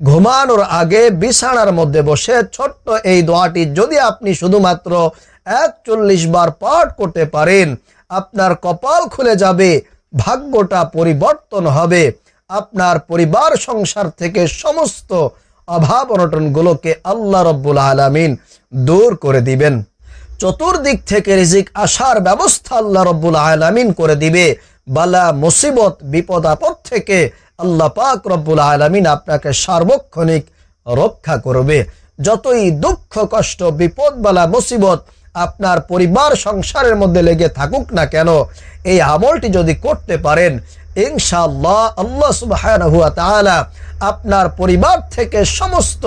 ঘুমানোর আগে বিছানার মধ্যে বসে ছোট্ট এই দোয়াটি যদি আপনি শুধুমাত্র একচল্লিশ বার পাঠ করতে পারেন, আপনার কপাল খুলে যাবে, ভাগ্যটা পরিবর্তন হবে। আপনার পরিবার সংসার থেকে সমস্ত অভাব অনটনগুলোকে আল্লাহ রব্বুল আলামিন দূর করে দিবেন। চতুর্দিক থেকে রিজিক আসার ব্যবস্থা আল্লাহ রব্বুল আলামিন করে দিবে। বালা মুসিবত, বিপদ, আপদ থেকে আল্লাহ পাক রব্বুল আলামিন আপনাকে সার্বক্ষণিক রক্ষা করবে। যতই দুঃখ, কষ্ট, বিপদ বালা মুসিবত আপনার পরিবার, সংসারের মধ্যে লেগে থাকুক না কেন, এই আমলটি যদি করতে পারেন, ইনশাআল্লাহ আল্লাহ ওয়া আপনার পরিবার থেকে সমস্ত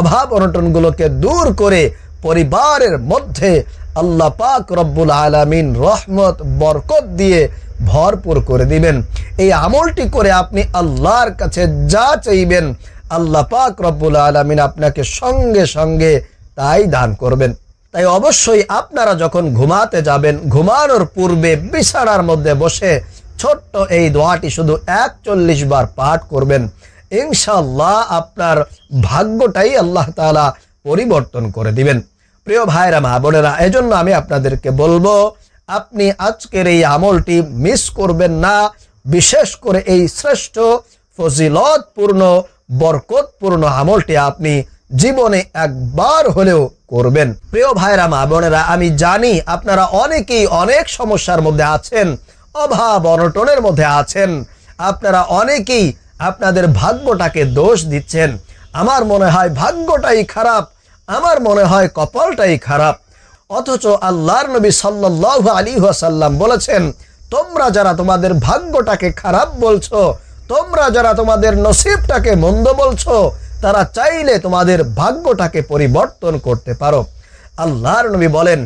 অভাব অনটনগুলোকে দূর করে পরিবারের মধ্যে আল্লাহ পাক রব্বুল আলামিন রহমত, বরকত দিয়ে ভরপুর করে দিবেন। এই আমলটি করে আপনি আল্লাহর কাছে যা চাইবেন, আল্লাহ পাক রব্বুল আলামিন আপনাকে সঙ্গে সঙ্গে তাই দান করবেন। তাই অবশ্যই আপনারা যখন ঘুমাতে যাবেন, ঘুমানোর পূর্বে বিছানার মধ্যে বসে ছোট্ট এই দোয়াটি শুধু একচল্লিশ বার পাঠ করবেন। ইনশাল্লাহ আপনার ভাগ্যটাই আল্লাহ তাআলা পরিবর্তন করে দিবেন। প্রিয় ভাইরা, মা বোনেরা, এজন্য আমি আপনাদেরকে বলব, আপনি আজকের এই আমলটি মিস করবেন না। বিশেষ করে এই শ্রেষ্ঠ, ফজিলতপূর্ণ, বরকতপূর্ণ আমলটি আপনি জীবনে একবার হলেও করবেন। প্রিয় ভাইরা, মা বোনেরা, আমি জানি আপনারা অনেকেই অনেক সমস্যার মধ্যে আছেন, অভাব, অনটনের মধ্যে আছেন। আপনারা অনেকেই আপনাদের ভাগ্যটাকে দোষ দিচ্ছেন। আমার মনে হয় ভাগ্যটাই খারাপ। আমার মনে হয় কপালটাই খারাপ। অথচ আল্লাহর নবী সাল্লাল্লাহু আলী সাল্লাম বলেছেন, তোমরা যারা তোমাদের ভাগ্যটাকে খারাপ বলছো, তোমরা যারা তোমাদের নসিবটাকে মন্দ বলছো, তারা চাইলে তোমাদের ভাগ্যটাকে পরিবর্তন করতে পারো। আল্লাহর নবী বলেন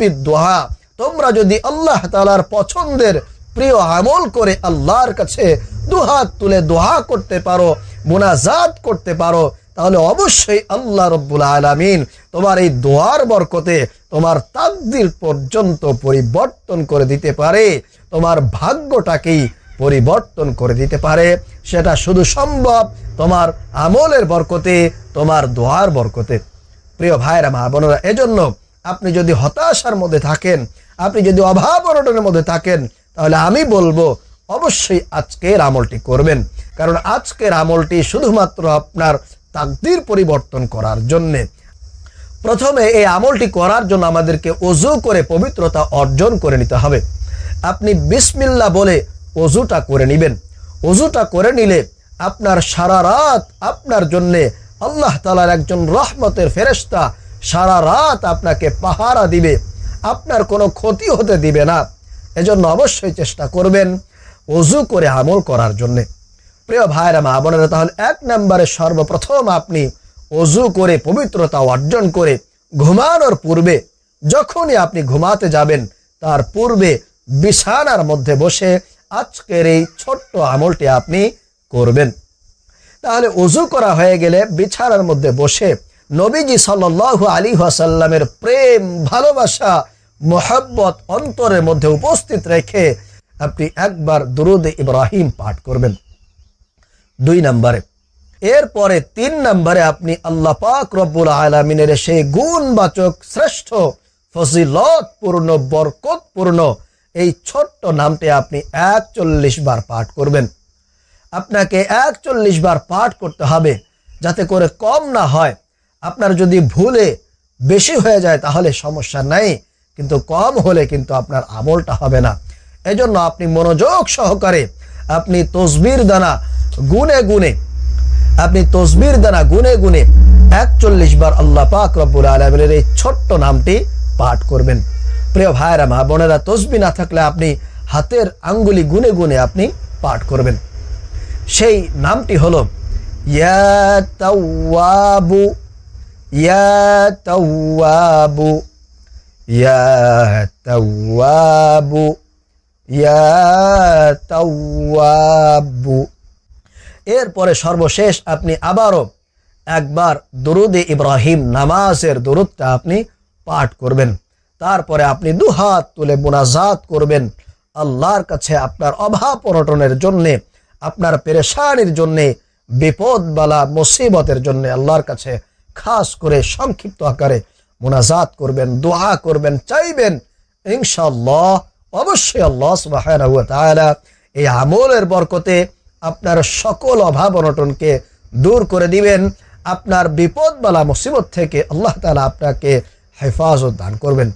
বিদ্দুহা। তোমরা যদি আল্লাহ তালার পছন্দের প্রিয় আমল করে আল্লাহর কাছে দুহাত তুলে দোহা করতে পারো মুনাজাত করতে পারো, তাহলে অবশ্যই আল্লাহ রব্বুল আলামিন তোমার এই দোয়ার বরকতে তোমার তাকদির পর্যন্ত পরিবর্তন করে দিতে পারে, তোমার ভাগ্যটাকেই পরিবর্তন করে দিতে পারে। সেটা শুধু সম্ভব তোমার আমলের বরকতে, তোমার দোয়ার বরকতে। প্রিয় ভাইরা মা বোনেরা, এজন্য আপনি যদি হতাশার মধ্যে থাকেন, আপনি যদি অভাব অনটনের মধ্যে থাকেন, তাহলে আমি বলব অবশ্যই আজকের আমলটি করবেন। কারণ আজকের আমলটি শুধুমাত্র আপনার তাকদির পরিবর্তন করার জন্যে। প্রথমে এই আমলটি করার জন্য আমাদেরকে অজু করে পবিত্রতা অর্জন করে নিতে হবে। আপনি বিসমিল্লা বলে অজুটা করে নেবেন। অজুটা করে নিলে আপনার সারা রাত আপনার জন্যে আল্লাহ তালার একজন রহমতের ফেরেস্তা সারা রাত আপনাকে পাহারা দিবে। আপনার কোনো ক্ষতি হতে দিবে না। এজন্য অবশ্যই চেষ্টা করবেন। অজু করে আমল করার জন্যে। প্রিয় ভাইরা মা বোনেরা, তাহলে এক নম্বরে সর্বপ্রথম আপনি অজু করে, পবিত্রতা অর্জন করে ঘুমানোর পূর্বে যখনই আপনি ঘুমাতে যাবেন, তার পূর্বে বিছানার মধ্যে বসে আজকের এই ছোট্ট আমলটি আপনি করবেন। তাহলে উজু করা হয়ে গেলে বিছানার মধ্যে বসে নবীজি সাল্লাল্লাহু আলী ওয়াসাল্লামের প্রেম, ভালোবাসা, মোহাব্বত অন্তরের মধ্যে উপস্থিত রেখে আপনি একবার দুরুদ ইব্রাহিম পাঠ করবেন। দুই নম্বরে। এরপরে তিন নম্বরে আপনি আল্লাহ পাক রব্বুল আলমিনের সেই গুণবাচক, শ্রেষ্ঠ, ফজিলতপূর্ণ, বরকতপূর্ণ এই ছোট্ট নামটি আপনি একচল্লিশ বার পাঠ করবেন। আপনাকে একচল্লিশ বার পাঠ করতে হবে যাতে করে কম না হয়। আপনার যদি ভুলে বেশি হয়ে যায় তাহলে সমস্যা নাই, কিন্তু কম হলে কিন্তু আপনার আমলটা হবে না। এজন্য আপনি মনোযোগ সহকারে আপনি তসবির দানা গুনে গুনে, আপনি তসবির দানা গুনে গুনে একচল্লিশ বার আল্লাহ পাক রব্বুল আলমের এই ছোট্ট নামটি পাঠ করবেন। প্রিয় ভাইরা মা বোনেরা তসবি না থাকলে আপনি হাতের আঙ্গুলি গুনে গুনে আপনি পাঠ করবেন। সেই নামটি হলো, ইয়া তাওয়াবু, ইয়া ইয়া ইয়া তাওয়াবু। এরপরে সর্বশেষ আপনি আবারও একবার দরুদে ইব্রাহিম নামাজের দরুদটা আপনি পাঠ করবেন। তারপরে আপনি দুহাত তুলে মোনাজাত করবেন। আল্লাহর কাছে আপনার অভাব অনটনের জন্যে, আপনার পেরেশানির জন্যে বিপদ বালা মুসিবতের জন্য আল্লাহর কাছে খাস করে সংক্ষিপ্ত আকারে মোনাজাত করবেন, দোয়া করবেন, চাইবেন। ইনশাল্লাহ অবশ্যই আল্লাহ এই আমলের বরকতে আপনার সকল অভাব অনটনকে দূর করে দিবেন। আপনার বিপদ বালা মুসিবত থেকে আল্লাহ তালা আপনাকে হেফাজত দান করবেন।